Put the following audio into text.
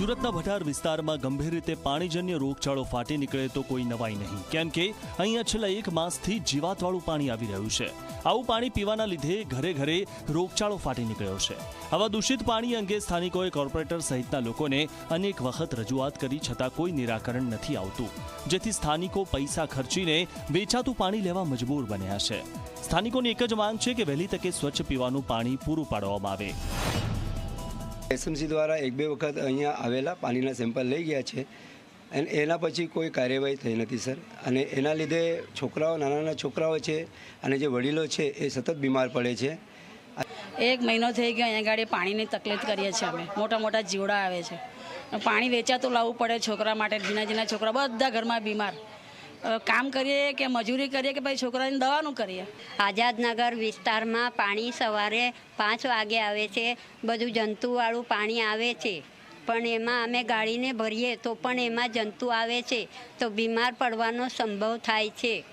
સુરતના ભટાર વિસ્તારમાં ગંભીર રીતે પાણીજન્ય રોગચાળો ફાટી નીકળે તો કોઈ નવાઈ નહીં. કેમ કે અહીંયા છેલ્લા એક માસથી જીવાતવાળું પાણી આવી રહ્યું છે. આવું પાણી પીવાના લીધે ઘરે ઘરે રોગચાળો ફાટી નીકળ્યો છે. આવા દૂષિત પાણી અંગે સ્થાનિકોએ કોર્પોરેટર સહિતના લોકોને અનેક વખત રજૂઆત કરી છતાં કોઈ નિરાકરણ નથી આવતું. જેથી સ્થાનિકો પૈસા ખર્ચીને વેચાતું પાણી લેવા મજબૂર બન્યા છે. સ્થાનિકોની એક જ માંગ છે કે વહેલી તકે સ્વચ્છ પીવાનું પાણી પૂરું પાડવામાં આવે. એસએમસી દ્વારા એક બે વખત અહીંયા આવેલા પાણીના સેમ્પલ લઈ ગયા છે અને એના પછી કોઈ કાર્યવાહી થઈ નથી, સર. અને એના લીધે છોકરાઓ નાના નાના છોકરાઓ છે અને જે વડીલો છે એ સતત બીમાર પડે છે. એક મહિનો થઈ ગયો અહીંયા ગાડી પાણીની તકલીફ કરીએ છીએ અમે. મોટા મોટા જીવડા આવે છે. પાણી વેચાતું લાવવું પડે છોકરા માટે જીના જીના છોકરા બધા ઘરમાં બીમાર. કામ કરીએ કે મજૂરી કરીએ કે ભાઈ છોકરાને દવાનું કરીએ? આઝાદનગર વિસ્તારમાં પાણી સવારે પાંચ વાગે આવે છે, બધું જંતુવાળું પાણી આવે છે. પણ એમાં અમે ગાડીને ભરીએ તો પણ એમાં જંતુ આવે છે. તો બીમાર પડવાનો સંભવ થાય છે.